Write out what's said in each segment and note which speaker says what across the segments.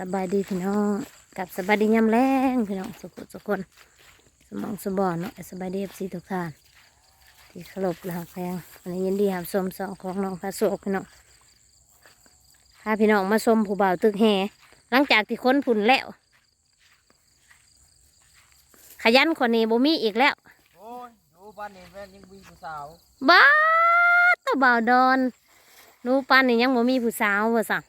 Speaker 1: สบายดีพี่น้องกับสบายดียามแรงพี่น้องสุขสุขคน สมองสมบอนเนาะสบายดีเอฟซีทุกท่านที่เคารพและหักแพงวันนี้ยินดีหามชมสองของน้องพระโศกพี่น้องพาพี่น้องมาชมผู้บ่าวตึกแห่หลังจากที่ค้นผุนแล้ว ขยันคนนี้บ่มีอีกแล้ว
Speaker 2: โอ้ยดูบ้านนี้แม่นยังมีผู้สาว
Speaker 1: บ้าตัวบ่าวดอนหนูปันนี่ยังบ่มีผู้สาวว่าสั่ง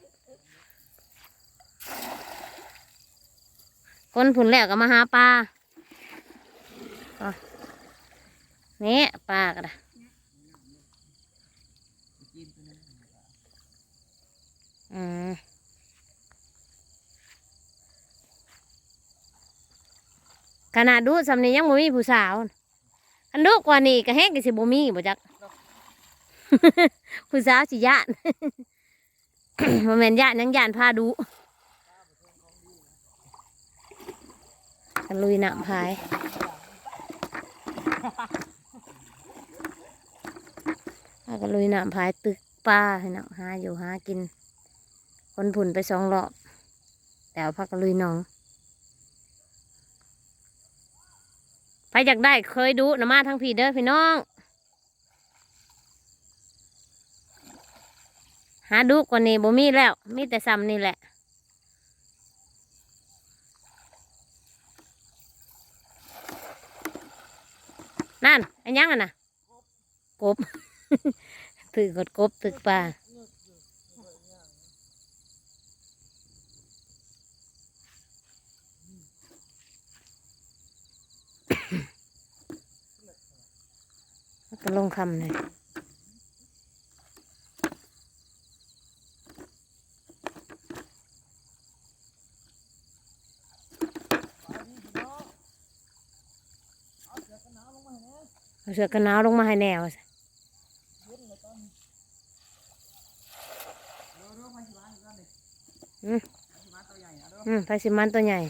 Speaker 1: คนผุนแล้วก็มาหาปลาเอานี่ปลาก็ได้
Speaker 2: กินตัวนึง
Speaker 1: อืมขนาดดูสำนี้ยังบ่มีผู้สาวอันดูกว่านี้ก็แห้งก็สิบ่มีบ่จักผู้สาวสิย่านบ่แม่นย่านยังย่านพาดู กันลุยน้ำพายพากันลุยน้ำพายตึกปลาให้เนาะหาอยู่หากินคนผุนไปสองรอบแต่เอาพักกันลุยน้องไปอยากได้เคยดูนะมาทั้งพี่เด้อพี่น้อง หาดูกว่านี้บ่มีแล้ว มีแต่ซ้ำนี่แหละ นั่นอันยังอะนะกบตึกกดกบตึกปลาก็ลงคำเลย
Speaker 2: เอาเสือกันหนาวลงมาให้แน่
Speaker 1: เอาเสือกันหนาวลงมาให้แนวสิ
Speaker 2: เย็นเลยตอนนี้เดี๋ยวเดี๋ยวไปสิบ้านอีกแล้วนี่
Speaker 1: อืม
Speaker 2: ไปสิบ้านตัวใหญ่นะเด้อ
Speaker 1: อืมไปสิมันตัวใหญ่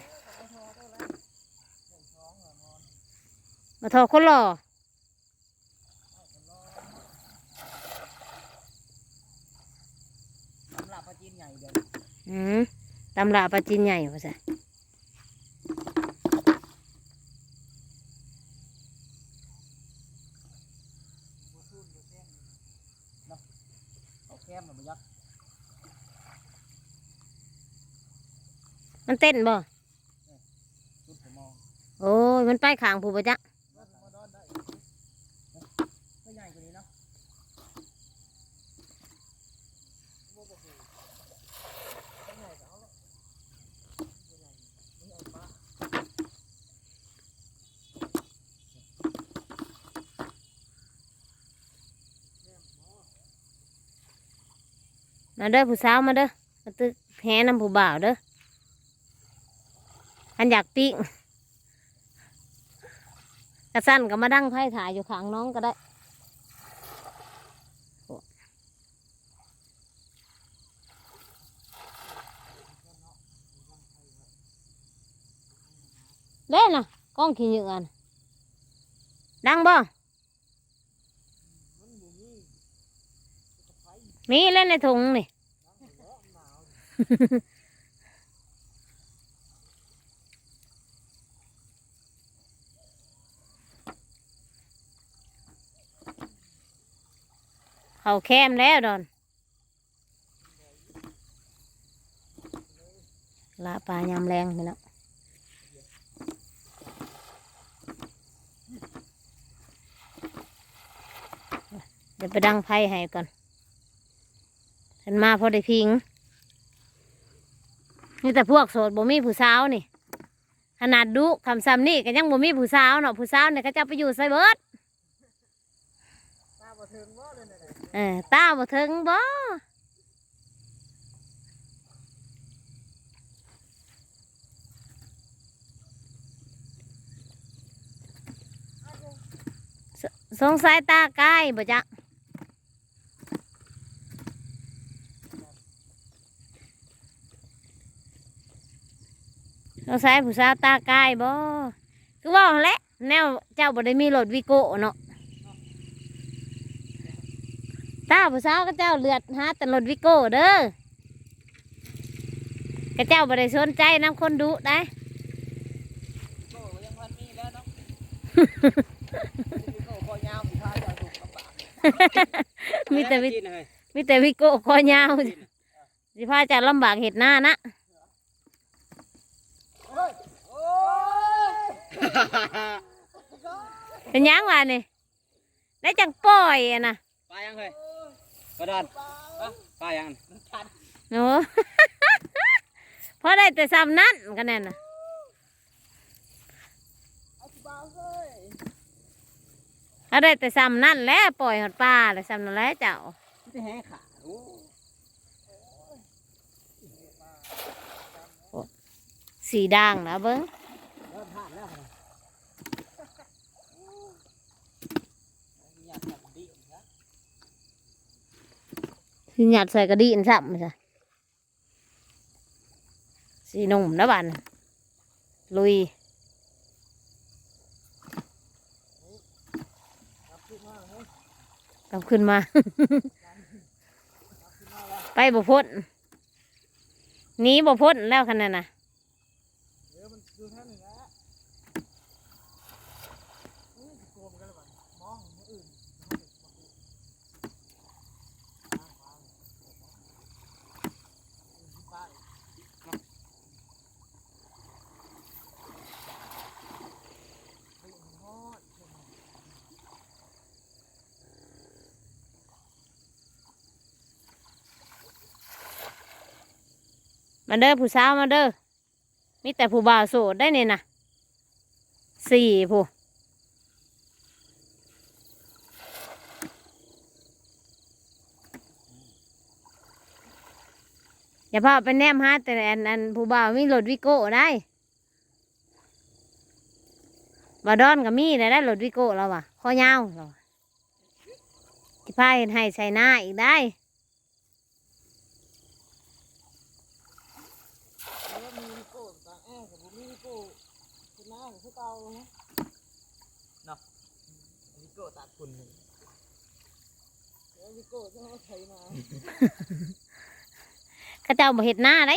Speaker 2: ท้องเหรอนอน
Speaker 1: มาทอคนหล่อ
Speaker 2: สำหรับปลาจีนใหญ่เดี๋ยว
Speaker 1: อืมตำราปลาจีนใหญ่ว่าสิ
Speaker 2: บัวทุ่นบัวแท่งเนาะเอาแคมมาบ่ยัก
Speaker 1: มัน เต้นบ่โอ้ยมันไปขางผู้ประจัก
Speaker 2: มาดอนได้ตัวจ้ะบัวบ่คือตัวใหญ่ก็เอาละ
Speaker 1: มาเด้อผู้สาวมาเด้อมาตึกแห่นำผู้บ่าวเด้อ อันอยากปิ้งกระสั้นก็มาดั้งไพ่ถ่ายอยู่ข้างน้องก็ได้เล่นน่ะกล้องขี้เหยื่อนะดังบ่ มีเล่นในถุงนี่ เขาแคมแล้วดอนละปลายามแรงไปแล้วเดี๋ยวไปดังไพ่ให้ก่อนเห็นมาพอได้พิง นี่แต่พวกโสดบ่มีผู้สาวนี่ ขนาดดุคำซ้ำนี่ก็ยังบ่มีผู้สาวเนาะผู้สาวเนี่ยก็จะไปอยู่ไซเบิร์ด
Speaker 2: เอ
Speaker 1: อตาบ่ถึงบ่สสงสัยตาใกล้บ่จ๊ะสงสัยผู้สาวตาใกล้บ่คือว่าแหละแนวเจ้าบ่ได้มีรถวิโก้เนาะ ตาผู้สาวก็เจ้าเลือดหาแต่รถวิโก้เด้อกระเจ้าบ่ได้สนใจน้ำคนดุได้
Speaker 2: โก้ยังพันมีแล้วเนาะโก้คอยาวสุดท้ายจะถูกลำบาก
Speaker 1: มีแต่วิ
Speaker 3: กินเลย
Speaker 1: มีแต่วิโก้คอยาวสิพาเจะลำบากเห็ดหน้านะ
Speaker 2: โอ้ยโอ้ย
Speaker 1: เป็นหยังวะนี่ได้จังปล่อยอะนะ
Speaker 3: ปลายังเลย กระดอนปลายัง
Speaker 1: โอ้พอได้แต่ซ้ำนั่นกันแน่น่ะ
Speaker 2: เอาสิบ่าวเฮ้ย
Speaker 1: พอได้แต่ซ้ำนั่นแหล้วปล่อยหอดปลาเลยซ้ำนั่นแหล้วเจ้า
Speaker 2: มันจะแห้งขาโอ้
Speaker 1: สีด่างนะเบิ้ง
Speaker 2: เริ่มผ่านแล้วครับอยากจับดินะ
Speaker 1: สีหยัดใส่กระดิ่งซ้ำจ้ะสีนุ่มนะบันลุ
Speaker 2: ย
Speaker 1: กลับขึ้นมา ไปบ่พ้นหนีบ่พ้นแล้วคันนั้นน่ะ
Speaker 2: เดี๋ยวมันดูท่านหนึ่งแล้วอุ้ยโกงกันแล้วบ้างมองมืออื่น
Speaker 1: มาเด้อผู้สาวมาเด้อมีแต่ผู้บ่าวโสดได้เนี่ยนะสี่ผู้อย่าพาไปแนมฮะแต่อันอันผู้บ่าวมีรถวิโก้ได้บาดอนก็มีได้ได้รถวิโก้แล้วว่ะข้อยาวเราที่พาเห็นให้ใส่หน้าอีกได้
Speaker 2: แล้วมีวิโก้ต่างแอ้กับผมมีวิโก้ คุณน้ากับผู้เก่าเนาะเนาะวิโก้ตัดคุณแล้ววิโก้ที่เขาใช้มา
Speaker 1: เข้าเจ้าบ่เห็ดหน้าได้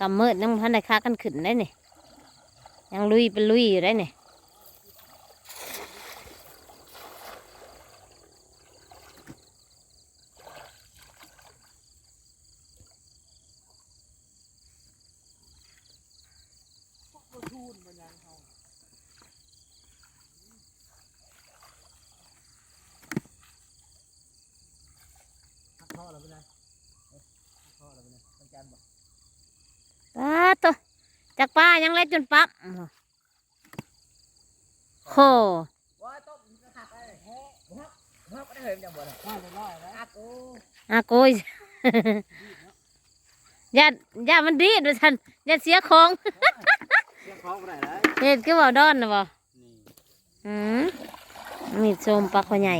Speaker 1: กำมืดยังพันได้ค้ากันขึ้นได้เนี่ยยังลุยเป็นลุยอยู่ได้เนี่ย
Speaker 2: ก็ทูนมันยังเขาหักท่อแล้วเป็นไงหักท่อแล้วเป็น ไงมันจันบอก
Speaker 1: ป้าตัวจากป้ายังเล็ดจนปั๊บโห
Speaker 2: ว่าต้มจะหักอะไรแฮ่หักหักไม่ได้เห็นยังบ่เลยว่าเลยร้อยแล้วหักโอ้
Speaker 1: อาโกยอย่าอย่ามันดีด้วยท่านอย่าเสียของ
Speaker 3: เรียกคล้องไปไหนแล้ว
Speaker 1: เห็ดก็บ่ดอนนะบ่
Speaker 3: นี่
Speaker 1: อืมมีดส้มปลาคอใหญ่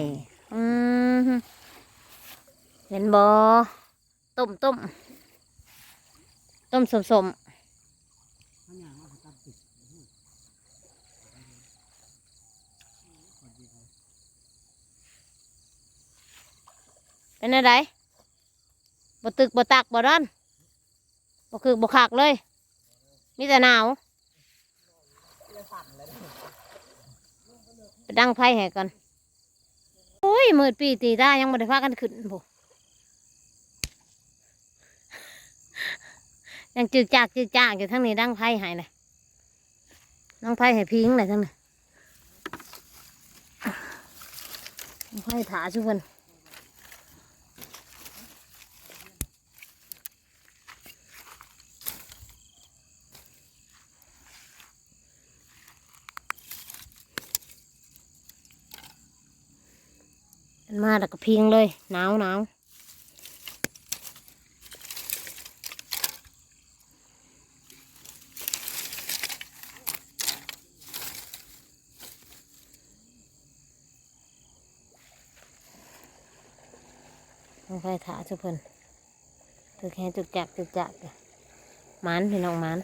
Speaker 1: อืมเห็นบ่ต้มต้ม ต้มสมสม
Speaker 2: ข้างหน้าว่าเขาตัดติด
Speaker 1: ๆเป็นอะไรบ่ตึกบ่ตักบ่ดอนบ่คือบ่คักเลย มีแต่หนาวไปดังไฟให้ก่อน โอ้ยมืดปีตีตายังบ่ได้พากันขึ้นบ่ ยังจึกจากจึกจากอยู่ทั้งนี้ดังไฟให้เลยดังไฟให้พิงเลยทั้งนี้ดังไฟถาชุเพิ่นมันมาแล้วก็พิงเลยหนาวหนาว ไฟถาสุเพิ่นตึกแค่จุกจักจุกจักมันพี่น้องมัน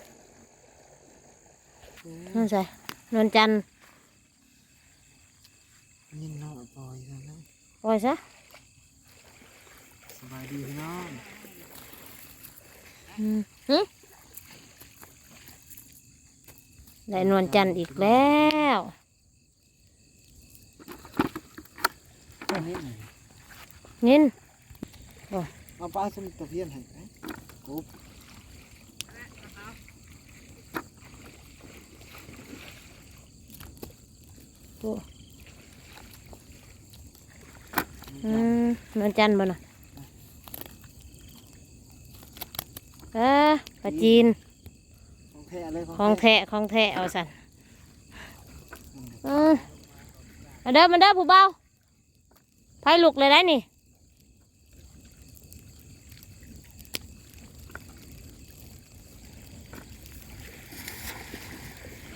Speaker 1: นั่นใช่นวลจันนี่นอนปล่อยซะนะปล่อยซะ
Speaker 2: สบายดีพี่น้อง
Speaker 1: อืมได้นวลจันทร์อีกแล้วเงิน
Speaker 2: เอาปลาสมุทรตะเพียนให้ไหมกบ
Speaker 1: อืมนวลจันทร์บ่น่ะเออปลาจีน
Speaker 2: ของแท้เลย
Speaker 1: ของแท้ของแท้เอาสันเออมาเด้อมาเด้อผู้เบาไฟลุกเลยได้นี่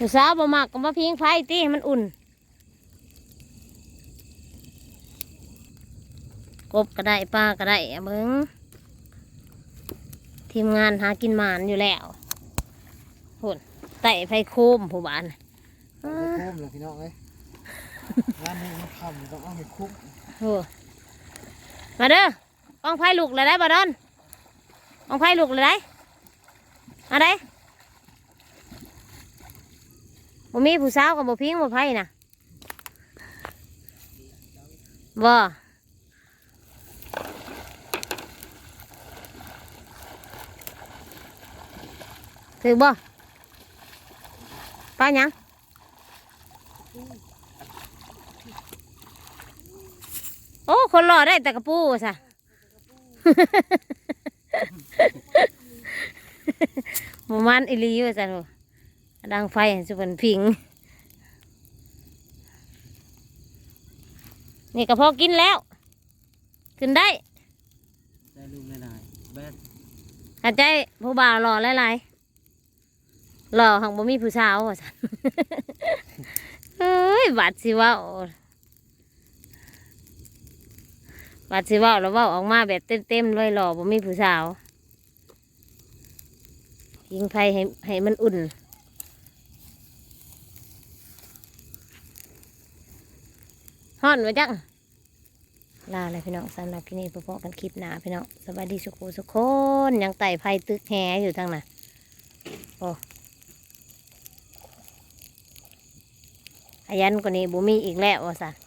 Speaker 1: ผู้สาวบ่มักก็มาพิงไฟตีให้มันอุ่น กบก็ได้ปลาก็ได้อะเบิงทีมงานหากินหมานอยู่แล้วหุ่นไต่ไฟโคมผู้บ้านน่ะ
Speaker 2: เอาไปโค้มเลยพี่น้องเอ้ยงานนี้มันทำต้องเอาให้คุ้ม
Speaker 1: โอ้มาเด้อกองไฟลุกเลยได้บ่ดอนกองไฟลุกเลยได้อะได้ บ่มีผู้สาวกับบ่พิงบ่ไฟน่ะบ่ถือบ่ป้าหยังโอ้คนหล่อได้แต่กระปูสะหมูมันอิลีว่าจ้ะลูก ดังไฟเห็นสุพรรณพิง นี่ก็พอกินแล้ว ขึ้นได้
Speaker 3: ได้ลูกหลายๆแบน
Speaker 1: หายใจผู้บ่าวหล่อหลายๆหล่อหังบ่มีผู้สาวว่าสันเฮ้ยบาดสิเว่าบาดสิเว่าแล้วเว่าออกมาแบบเต็มๆเลยหล่อบ่มีผู้สาว ยิงไฟให้ให้มันอุ่น อนไว้จังลาเลยพี่น้องสำหรับที่นี่พบกันคลิปหนาพี่น้องสวัสดีสุขสุขคนยังไต่ไฟตึกแหอยู่ทางน่ะโอ้อายันกว่านี้บุมีอีกแล้วว่ะสัน